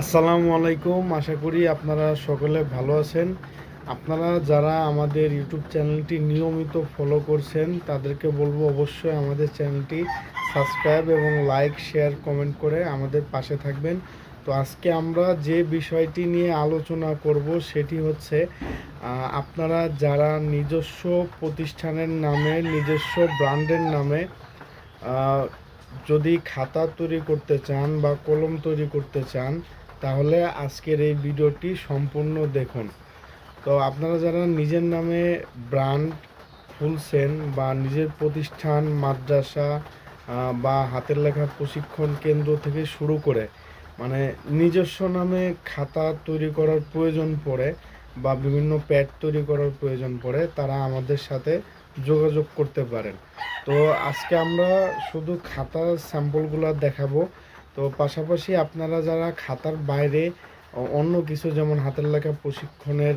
আসসালামু আলাইকুম। আশা করি আপনারা সকলে ভালো আছেন। আপনারা যারা আমাদের ইউটিউব চ্যানেলটি নিয়মিত ফলো করছেন, তাদেরকে বলব অবশ্যই আমাদের চ্যানেলটি সাবস্ক্রাইব এবং লাইক, শেয়ার, কমেন্ট করে আমাদের পাশে থাকবেন। তো আজকে আমরা যে বিষয়টি নিয়ে আলোচনা করব সেটি হচ্ছে আপনারা যারা নিজস্ব প্রতিষ্ঠানের নামে, নিজস্ব ব্র্যান্ডের নামে যদি খাতা তৈরি করতে চান বা কলম তৈরি করতে চান তাহলে আজকের এই ভিডিওটি সম্পূর্ণ দেখুন। তো আপনারা যারা নিজের নামে ব্র্যান্ড খুলছেন বা নিজের প্রতিষ্ঠান, মাদ্রাসা বা হাতের লেখা প্রশিক্ষণ কেন্দ্র থেকে শুরু করে মানে নিজস্ব নামে খাতা তৈরি করার প্রয়োজন পড়ে বা বিভিন্ন প্যাড তৈরি করার প্রয়োজন পড়ে, তারা আমাদের সাথে যোগাযোগ করতে পারেন। তো আজকে আমরা শুধু খাতার স্যাম্পলগুলো দেখাবো তো পাশাপাশি আপনারা যারা খাতার বাইরে অন্য কিছু যেমন হাতের লেখা প্রশিক্ষণের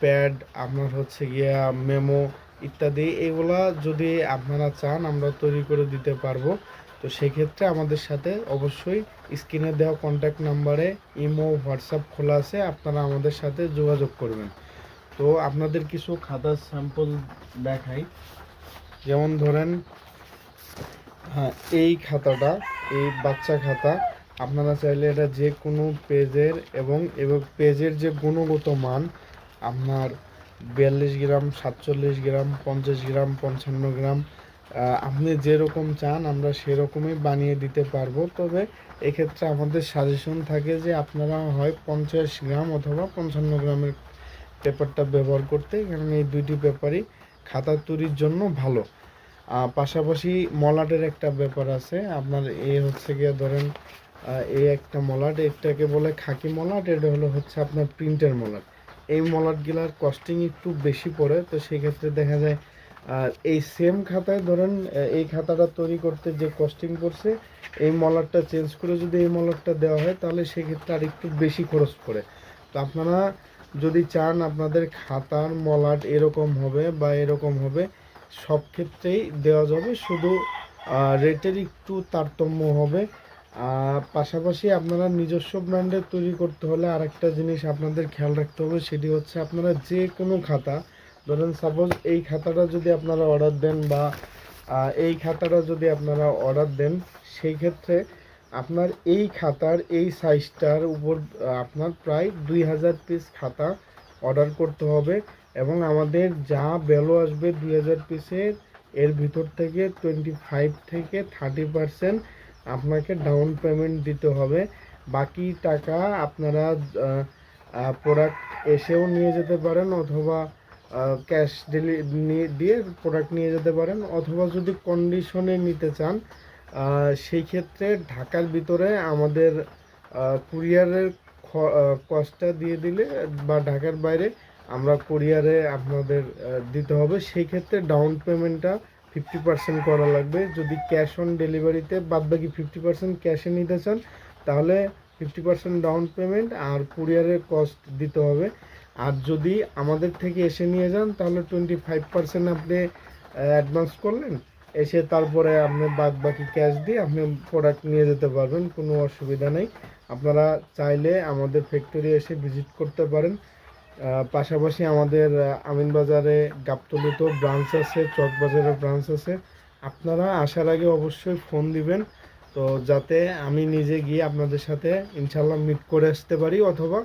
প্যাড, আপনার হচ্ছে গিয়া মেমো ইত্যাদি, এগুলা যদি আপনারা চান আমরা তৈরি করে দিতে পারব। তো সেক্ষেত্রে আমাদের সাথে অবশ্যই স্ক্রিনে দেওয়া কন্ট্যাক্ট নাম্বারে ইমো, হোয়াটসঅ্যাপ খোলা আছে, আপনারা আমাদের সাথে যোগাযোগ করবেন। তো আপনাদের কিছু খাতার স্যাম্পল দেখাই। যেমন ধরেন হ্যাঁ এই খাতাটা এই বাচ্চা খাতা, আপনারা চাইলে এটা যে কোনো পেজের এবং এবং পেজের যে গুণগত মান, আপনার বিয়াল্লিশ গ্রাম, সাতচল্লিশ গ্রাম, পঞ্চাশ গ্রাম, পঞ্চান্ন গ্রাম আপনি যেরকম চান আমরা সেরকমই বানিয়ে দিতে পারব। তবে এক্ষেত্রে আমাদের সাজেশন থাকে যে আপনারা হয় পঞ্চাশ গ্রাম অথবা পঞ্চান্ন গ্রামের পেপারটা ব্যবহার করতে, কারণ এই দুইটি পেপারই খাতা তৈরির জন্য ভালো। পাশাপাশি মলাটের একটা ব্যাপার আছে। আপনার এ হচ্ছে গিয়ে ধরেন এ একটা মলাট, এটাকে বলে খাকি মলাট, এটা হলো হচ্ছে আপনার প্রিন্টের মলাট। এই মলাটগুলার কস্টিং একটু বেশি পড়ে, তো সেই ক্ষেত্রে দেখা যায় আর এই সেম খাতায় ধরেন এই খাতাটা তৈরি করতে যে কস্টিং পড়ছে, এই মলাটটা চেঞ্জ করে যদি এই মলাটটা দেওয়া হয়, তাহলে সেক্ষেত্রে আর একটু বেশি খরচ পড়ে। তো আপনারা যদি চান আপনাদের খাতার মলাট এরকম হবে বা এরকম হবে সব ক্ষেত্রেই দেওয়া যাবে। শুধু রেটের একটু তারতম্য হবে। পাশাপাশি আপনারা নিজস্ব ব্র্যান্ডের তৈরি করতে হলে আরেকটা জিনিস আপনাদের খেয়াল রাখতে হবে, সেটি হচ্ছে আপনারা যে কোনো খাতা, ধরেন সাপোজ এই খাতাটা যদি আপনারা অর্ডার দেন বা এই খাতাটা যদি আপনারা অর্ডার দেন, সেই ক্ষেত্রে আপনার এই খাতার এই সাইজটার উপর আপনার প্রায় দুই হাজার পিস খাতা অর্ডার করতে হবে। এবং আমাদের যা ভ্যালু আসবে দুই হাজার পিসের এর ভিতর থেকে টোয়েন্টি ফাইভ থেকে থার্টি পার্সেন্ট আপনাকে ডাউন পেমেন্ট দিতে হবে। বাকি টাকা আপনারা প্রোডাক্ট এসেও নিয়ে যেতে পারেন অথবা ক্যাশ ডেলি দিয়ে প্রোডাক্ট নিয়ে যেতে পারেন অথবা যদি কন্ডিশনে নিতে চান সেই ক্ষেত্রে ঢাকার ভিতরে আমাদের কুরিয়ারের কস্টটা দিয়ে দিলে বা ঢাকার বাইরে আমরা কুরিয়ারে আপনাদের দিতে হবে। সেই ক্ষেত্রে ডাউন পেমেন্টটা ফিফটি পার্সেন্ট করা লাগবে। যদি ক্যাশ অন ডেলিভারিতে বাদ বাকি ফিফটি পার্সেন্ট ক্যাশে নিতে চান, তাহলে ফিফটি পার্সেন্ট ডাউন পেমেন্ট আর কুরিয়ারের কস্ট দিতে হবে। আর যদি আমাদের থেকে এসে নিয়ে যান, তাহলে টোয়েন্টি ফাইভ পার্সেন্ট আপনি অ্যাডভান্স করলেন। এসে তারপরে আপনি বাদ বাকি ক্যাশ দিয়ে আপনি প্রোডাক্ট নিয়ে যেতে পারবেন। কোনো অসুবিধা নেই। আপনারা চাইলে আমাদের ফ্যাক্টরি এসে ভিজিট করতে পারেন। পাশাপাশি আমাদের আমিনবাজারে গাবতলিতেও ব্রাঞ্চ আছে চকবাজারে ব্রাঞ্চ আছে। আপনারা আসার আগে অবশ্যই ফোন দিবেন। তো যাতে আমি নিজে গিয়ে আপনাদের সাথে ইনশাল্লাহ মিট করে আসতে পারি, অথবা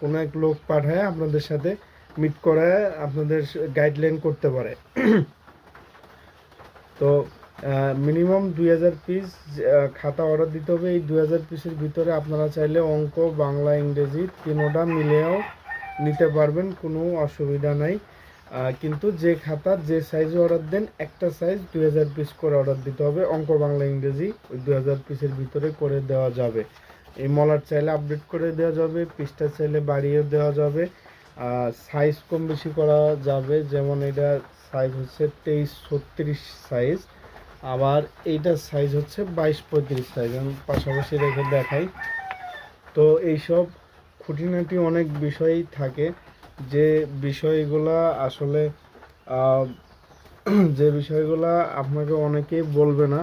কোনো এক লোক পাঠায় আপনাদের সাথে মিট করায় আপনাদের গাইডলাইন করতে পারে। তো মিনিমাম দুই হাজার পিস খাতা অর্ডার দিতে হবে। এই দুই হাজার পিসের ভিতরে আপনারা চাইলে অঙ্ক, বাংলা, ইংরেজি তিনোটা মিলেও নিতে পারবেন, কোনো অসুবিধা নাই। কিন্তু যে খাতার যে সাইজে অর্ডার দেন, একটা সাইজ দুই হাজার পিস করে অর্ডার দিতে হবে। অঙ্ক বাংলা ইংরেজি ওই দুই হাজার পিসের ভিতরে করে দেওয়া যাবে। এই মলার চাইলে আপডেট করে দেওয়া যাবে পিসটা চাইলে বাড়িয়ে দেওয়া যাবে। সাইজ কম বেশি করা যাবে, যেমন এটা সাইজ হচ্ছে তেইশ ছত্রিশ সাইজ আবার এইটার সাইজ হচ্ছে বাইশ পঁয়ত্রিশ সাইজ আমি পাশাপাশি রেখে দেখাই। তো এইসব খুঁটিনাটি অনেক বিষয়ই থাকে। যে বিষয়গুলা আসলে যে বিষয়গুলা আপনাকে অনেকেই বলবে না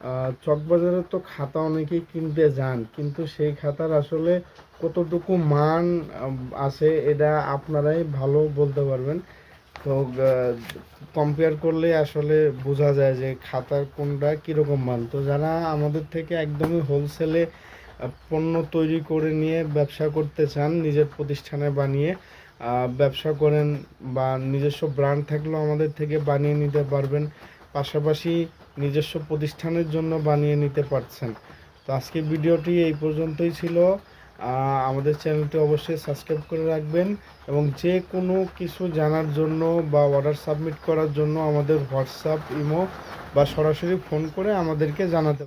আহ, চকবাজারে তো খাতা অনেকেই কিনতে যান কিন্তু সেই খাতার আসলে কতটুকু মান আছে এটা আপনারাই ভালো বলতে পারবেন। তো কম্পেয়ার করলে আসলে বোঝা যায় যে খাতার কোনটা কীরকম মান। তো যারা আমাদের থেকে একদমই হোলসেলে পণ্য তৈরি করে নিয়ে ব্যবসা করতে চান, নিজের প্রতিষ্ঠানে বানিয়ে ব্যবসা করেন বা নিজস্ব ব্র্যান্ড থাকলেও আমাদের থেকে বানিয়ে নিতে পারবেন, পাশাপাশি নিজস্ব প্রতিষ্ঠানের জন্য বানিয়ে নিতে পারছেন। তো আজকে ভিডিওটি এই পর্যন্তই ছিল। আমাদের চ্যানেলটি অবশ্যই সাবস্ক্রাইব করে রাখবেন এবং যে কোনো কিছু জানার জন্য বা অর্ডার সাবমিট করার জন্য আমাদের হোয়াটসঅ্যাপ, ইমো বা সরাসরি ফোন করে আমাদেরকে জানাতে